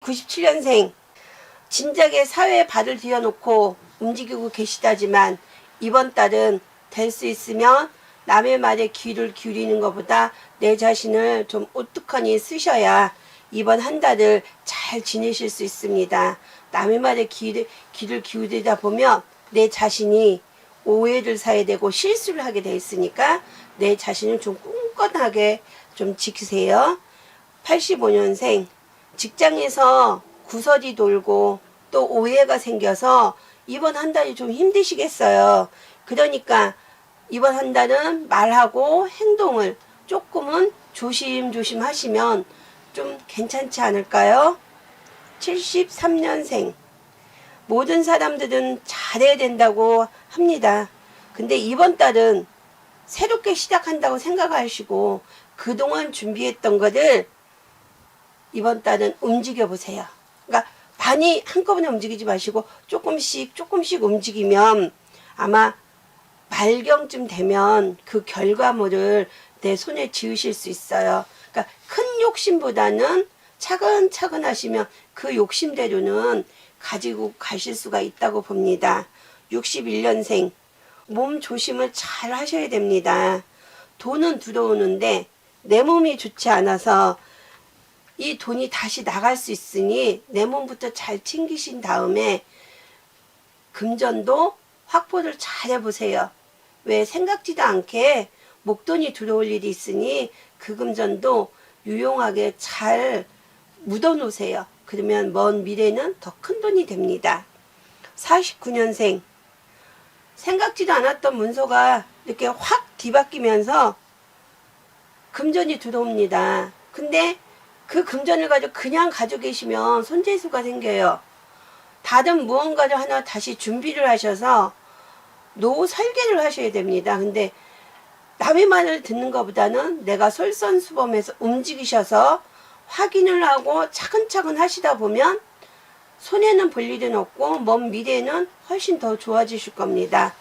97년생 진작에 사회에 발을 들여놓고 움직이고 계시다지만 이번 달은 될 수 있으면 남의 말에 귀를 기울이는 것보다 내 자신을 좀 오뚝하니 쓰셔야 이번 한 달을 잘 지내실 수 있습니다. 남의 말에 귀를, 귀를 기울이다 보면 내 자신이 오해를 사야 되고 실수를 하게 돼 있으니까 내 자신을 좀 굳건하게 좀 지키세요. 85년생 직장에서 구설이 돌고 또 오해가 생겨서 이번 한 달이 좀 힘드시겠어요. 그러니까 이번 한 달은 말하고 행동을 조금은 조심조심 하시면 좀 괜찮지 않을까요? 73년생 모든 사람들은 잘해야 된다고 합니다. 근데 이번 달은 새롭게 시작한다고 생각하시고 그동안 준비했던 것을 이번 달은 움직여 보세요. 그러니까 많이 한꺼번에 움직이지 마시고 조금씩 조금씩 움직이면 아마 말경쯤 되면 그 결과물을 내 손에 쥐으실 수 있어요. 그러니까 큰 욕심보다는 차근차근 하시면 그 욕심대로는 가지고 가실 수가 있다고 봅니다. 61년생 몸 조심을 잘 하셔야 됩니다. 돈은 들어오는데 내 몸이 좋지 않아서 이 돈이 다시 나갈 수 있으니 내 몸부터 잘 챙기신 다음에 금전도 확보를 잘 해보세요. 왜 생각지도 않게 목돈이 들어올 일이 있으니 그 금전도 유용하게 잘 묻어 놓으세요. 그러면 먼 미래는 더 큰 돈이 됩니다. 49년생 생각지도 않았던 문서가 이렇게 확 뒤바뀌면서 금전이 들어옵니다. 근데 그 금전을 가지고 그냥 가지고 계시면 손재수가 생겨요. 다른 무언가를 하나 다시 준비를 하셔서 노후 설계를 하셔야 됩니다. 근데 남의 말을 듣는 것보다는 내가 솔선수범해서 움직이셔서 확인을 하고 차근차근 하시다 보면 손해는 볼 일은 없고 먼 미래는 훨씬 더 좋아지실 겁니다.